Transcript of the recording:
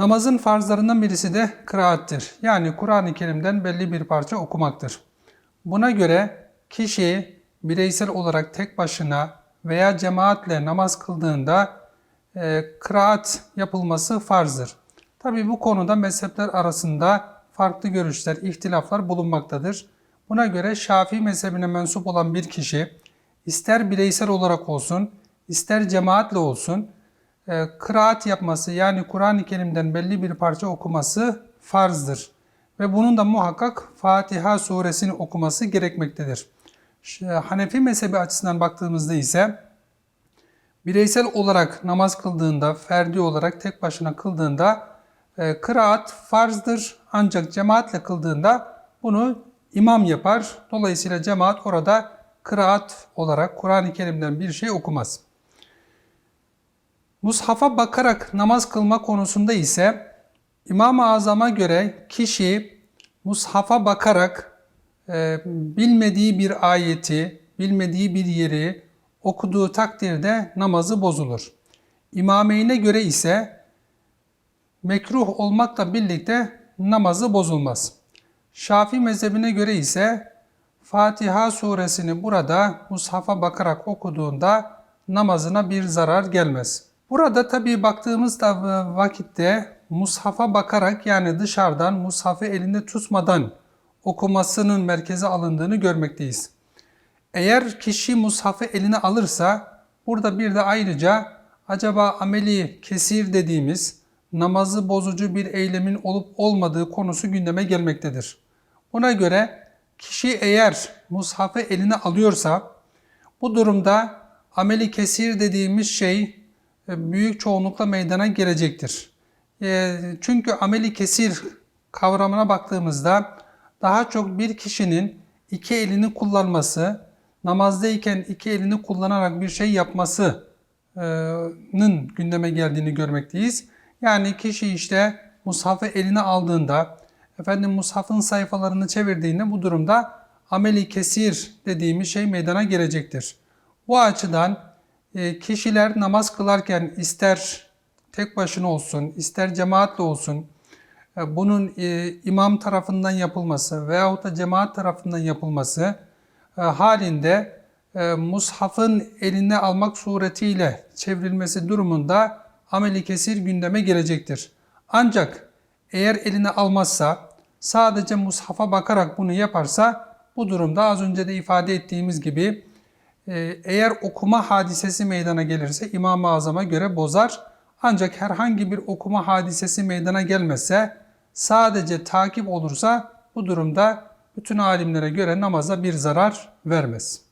Namazın farzlarından birisi de kıraattir. Yani Kur'an-ı Kerim'den belli bir parça okumaktır. Buna göre kişi bireysel olarak tek başına veya cemaatle namaz kıldığında e, kıraat yapılması farzdır. Tabi bu konuda mezhepler arasında farklı görüşler, ihtilaflar bulunmaktadır. Buna göre Şafii mezhebine mensup olan bir kişi ister bireysel olarak olsun, ister cemaatle olsun e, kıraat yapması yani Kur'an-ı Kerim'den belli bir parça okuması farzdır. Ve bunun da muhakkak Fatiha suresini okuması gerekmektedir. Hanefi mezhebi açısından baktığımızda ise bireysel olarak namaz kıldığında, ferdi olarak tek başına kıldığında e, kıraat farzdır. Ancak cemaatle kıldığında bunu imam yapar. Dolayısıyla cemaat orada kıraat olarak Kur'an-ı Kerim'den bir şey okumaz. Mushafa bakarak namaz kılma konusunda ise İmam-ı Azam'a göre kişi mushafa bakarak e, bilmediği bir ayeti, bilmediği bir yeri okuduğu takdirde namazı bozulur. İmameyne göre ise mekruh olmakla birlikte namazı bozulmaz. Şafii mezhebine göre ise Fatiha suresini burada mushafa bakarak okuduğunda namazına bir zarar gelmez. Burada tabii baktığımızda vakitte mushafa bakarak yani dışarıdan mushafı elinde tutmadan okumasının merkeze alındığını görmekteyiz. Eğer kişi mushafı eline alırsa burada bir de ayrıca acaba ameli kesir dediğimiz namazı bozucu bir eylemin olup olmadığı konusu gündeme gelmektedir. Buna göre kişi eğer mushafı eline alıyorsa bu durumda ameli kesir dediğimiz şey e, büyük çoğunlukla meydana gelecektir. E, Çünkü ameli kesir kavramına baktığımızda daha çok bir kişinin iki elini kullanması, namazdayken iki elini kullanarak bir şey yapmasının gündeme geldiğini görmekteyiz. Yani kişi işte mushafı eline aldığında, efendim mushafın sayfalarını çevirdiğinde bu durumda ameli kesir dediğimiz şey meydana gelecektir. Bu açıdan kişiler namaz kılarken ister tek başına olsun, ister cemaatle olsun, e, bunun e, imam tarafından yapılması veyahut da cemaat tarafından yapılması e, halinde mushafın eline almak suretiyle çevrilmesi durumunda ameli kesir gündeme gelecektir. Ancak eğer eline almazsa sadece mushafa bakarak bunu yaparsa bu durumda az önce de ifade ettiğimiz gibi eğer okuma hadisesi meydana gelirse İmam-ı Azam'a göre bozar. Ancak herhangi bir okuma hadisesi meydana gelmezse sadece takip olursa bu durumda bütün alimlere göre namaza bir zarar vermez.